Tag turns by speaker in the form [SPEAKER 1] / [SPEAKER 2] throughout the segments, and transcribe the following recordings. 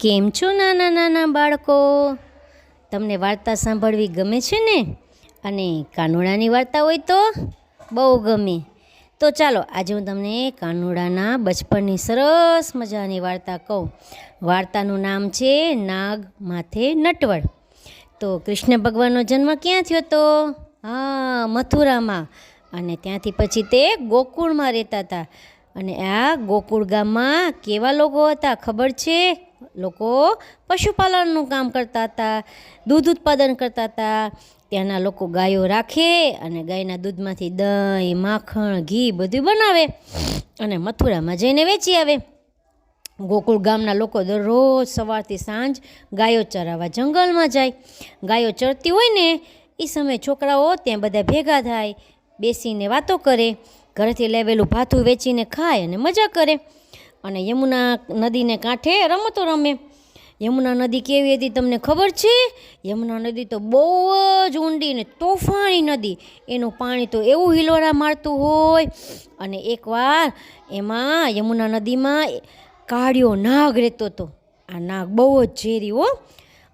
[SPEAKER 1] કેમ છો નાના નાના બાળકો? તમને વાર્તા સાંભળવી ગમે છે ને? અને કાનુડાની વાર્તા હોય તો બહુ ગમે. તો ચાલો, આજે હું તમને કાનુડાના બચપનની સરસ મજાની વાર્તા કહું. વાર્તાનું નામ છે નાગ માથે નટવડ તો કૃષ્ણ ભગવાનનો જન્મ ક્યાં થયો હતો હા, મથુરામાં. અને ત્યાંથી પછી તે ગોકુળમાં રહેતા હતા. અને આ ગોકુળ ગામમાં કેવા લોકો હતા ખબર છે? લોકો પશુપાલનનું કામ કરતા હતા, દૂધ ઉત્પાદન કરતા હતા. ત્યાંના લોકો ગાયો રાખે અને ગાયના દૂધમાંથી દહીં, માખણ, ઘી બધું બનાવે અને મથુરામાં જઈને વેચી આવે. ગોકુળ ગામના લોકો દરરોજ સવારથી સાંજ ગાયો ચરાવવા જંગલમાં જાય. ગાયો ચરતી હોય ને, એ સમયે છોકરાઓ ત્યાં બધા ભેગા થાય, બેસીને વાતો કરે, ઘરેથી લેવેલું ભાથું વેચીને ખાય અને મજા કરે. અને યમુના નદીને કાંઠે રમતો રમે. યમુના નદી કેવી હતી તમને ખબર છે? યમુના નદી તો બહુ જ ઊંડી ને તોફાની નદી. એનું પાણી તો એવું હિલોરા મારતું હોય. અને એકવાર એમાં યમુના નદીમાં કાળિયો નાગ રહેતો હતો. આ નાગ બહુ જ ઝેરી હો.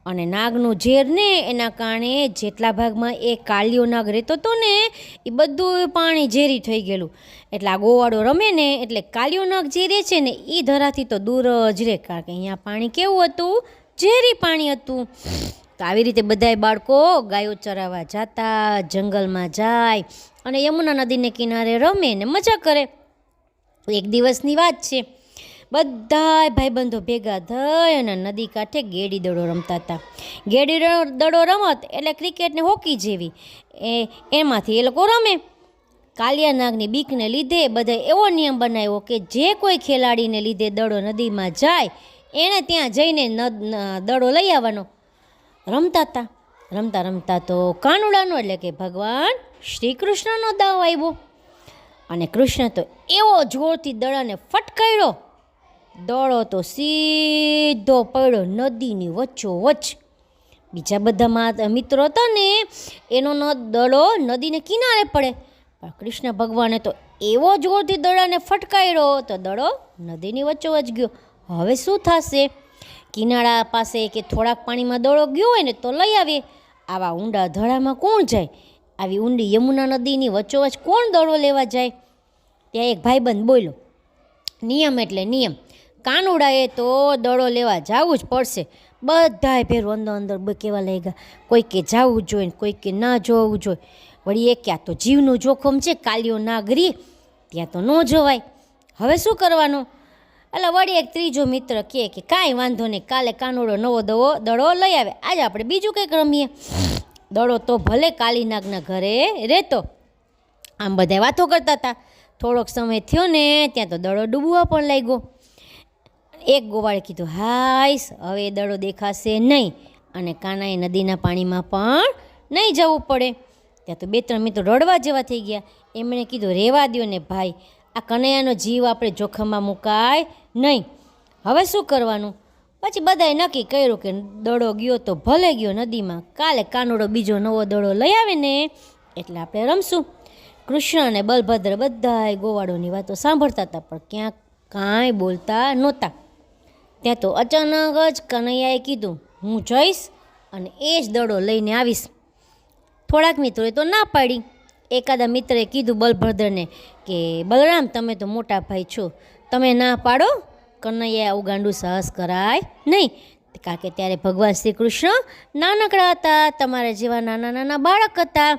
[SPEAKER 1] અને નાગનું ઝેર ને એના કારણે જેટલા ભાગમાં એ કાલિયો નાગ રહેતો હતો ને, એ બધું પાણી ઝેરી થઈ ગયેલું. એટલે આ ગોવાળો રમે ને, એટલે કાલિયો નાગ જે રહે છે ને એ ધરાથી તો દૂર જ રહે. કારણ કે અહીંયા પાણી કેવું હતું? ઝેરી પાણી હતું. તો આવી રીતે બધાય બાળકો ગાયો ચરાવવા જતા, જંગલમાં જાય અને યમુના નદીને કિનારે રમે ને મજા કરે. એક દિવસની વાત છે. બધાય ભાઈબંધો ભેગા થઈ અને નદી કાંઠે ગેડી દડો રમતા હતા. ગેડી દડો રમત એટલે ક્રિકેટને હોકી જેવી. એ, એમાંથી એ લોકો રમે. કાલિયા નાગની બીકને લીધે બધાએ એવો નિયમ બનાવ્યો કે જે કોઈ ખેલાડીને લીધે દડો નદીમાં જાય એણે ત્યાં જઈને દડો લઈ આવવાનો. રમતા હતા. રમતા રમતા તો કાનુડાનો એટલે કે ભગવાન શ્રી કૃષ્ણનો દાવ આવ્યો. અને કૃષ્ણ તો એવો જોરથી દડાને ફટકાર્યો દડો તો સીધો પડ્યો નદીની વચ્ચો વચ્ચ બીજા બધા મિત્રો હતા ને, એનો ન દડો નદીને કિનારે પડે. પણ કૃષ્ણ ભગવાને તો એવો જોરથી દડાને ફટકાર્યો તો દડો નદીની વચ્ચોવચ્ચ ગયો. હવે શું થશે? કિનારા પાસે કે થોડાક પાણીમાં દડો ગયો હોય ને તો લઈ આવીએ. આવા ઊંડા ધડામાં કોણ જાય? આવી ઊંડી યમુના નદીની વચ્ચોવચ્ચ કોણ દડો લેવા જાય? ત્યાં એક ભાઈબંધ બોલ્યો, નિયમ એટલે નિયમ. કાનુડાએ તો દડો લેવા જવું જ પડશે. બધાય ભેરું અંદર અંદર બ- કેવા ગયા કોઈ કે જવું જોઈએ કોઈ કે ના જોવું જોઈએ વળી એ ક્યાં તો જીવનું જોખમ છે કાલિયો નાગરી ત્યાં તો ન જવાય. હવે શું કરવાનું? એટલે વળી એક ત્રીજો મિત્ર કહે કે કાંઈ વાંધો નહીં, કાલે કાનુડો નવો દવો, દડો લઈ આવે. આજે આપણે બીજું કંઈક રમીએ. દડો તો ભલે કાલીનાગના ઘરે રહેતો. આમ બધા વાતો કરતા હતા થોડોક સમય થયો ને, ત્યાં તો દડો ડૂબવા પણ લાગ્યો. એક ગોવાળે કીધું, હાઈસ, હવે દડો દેખાશે નહીં અને કાનાએ નદીના પાણીમાં પણ નહીં જવું પડે. ત્યાં તો બે ત્રણ મિત્રો રડવા જેવા થઈ ગયા. એમણે કીધું રહેવા દ્યો ને ભાઈ, આ કનૈયાનો જીવ આપણે જોખમમાં મુકાય નહીં. હવે શું કરવાનું? પછી બધાએ નક્કી કર્યું કે દડો ગયો તો ભલે ગયો નદીમાં, કાલે કાનુડો બીજો નવો દડો લઈ આવે ને એટલે આપણે રમશું. કૃષ્ણ અને બલભદ્ર બધાય ગોવાળોની વાતો સાંભળતા હતા, પણ ક્યાંક કાંઈ બોલતા નહોતા. ત્યાં તો અચાનક જ કનૈયાએ કીધું, હું જઈશ અને એ જ દડો લઈને આવીશ. થોડાક મિત્રોએ તો ના પાડી. એકાદા મિત્રએ કીધું બલભદ્રને કે, બલરામ, તમે તો મોટા ભાઈ છો. તમે ના પાડો. કનૈયાએ આવું ગાંડું સાહસ કરાય નહીં. કારણ કે ત્યારે ભગવાન શ્રી કૃષ્ણ નાનકડા હતા, તમારા જેવા નાના નાના બાળક હતા.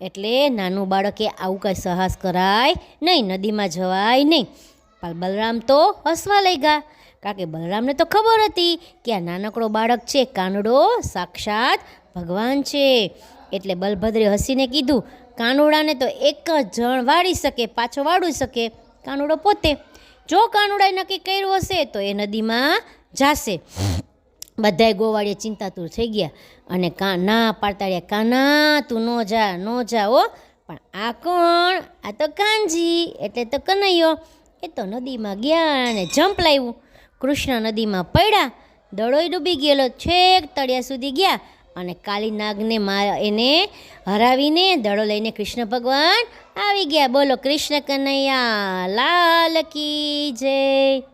[SPEAKER 1] એટલે નાનું બાળકે આવું કાંઈ સાહસ કરાય નહીં, નદીમાં જવાય નહીં. પણ બલરામ તો હસવા લઈ ગયા કારણ કે બલરામને તો ખબર હતી કે આ નાનકડો બાળક છે, કાનડો સાક્ષાત ભગવાન છે. એટલે બલભદ્રે હસીને કીધું, કાનુડાને તો એક જ જણ વાળી શકે, પાછો વાળી શકે, કાનુડો પોતે. જો કાનુડાએ નક્કી કર્યું હશે, તો એ નદીમાં જાશે. બધાય ગોવાળીએ ચિંતાતુર થઈ ગયા અને કા, ના પાડતાડ્યા કાના, તું ન જા ન જા ઓ પણ આ કોણ? આ તો કાનજી, એટલે તો કનૈયો. એ તો નદીમાં ગયા અને જંપ લાવ્યું. કૃષ્ણ નદીમાં પડ્યા. દડોય ડૂબી ગયેલો છેક તળિયા સુધી ગયા અને કાલી નાગને મા એને હરાવીને દડો લઈને કૃષ્ણ ભગવાન આવી ગયા. બોલો કૃષ્ણ કનૈયા, લાલ કી જય.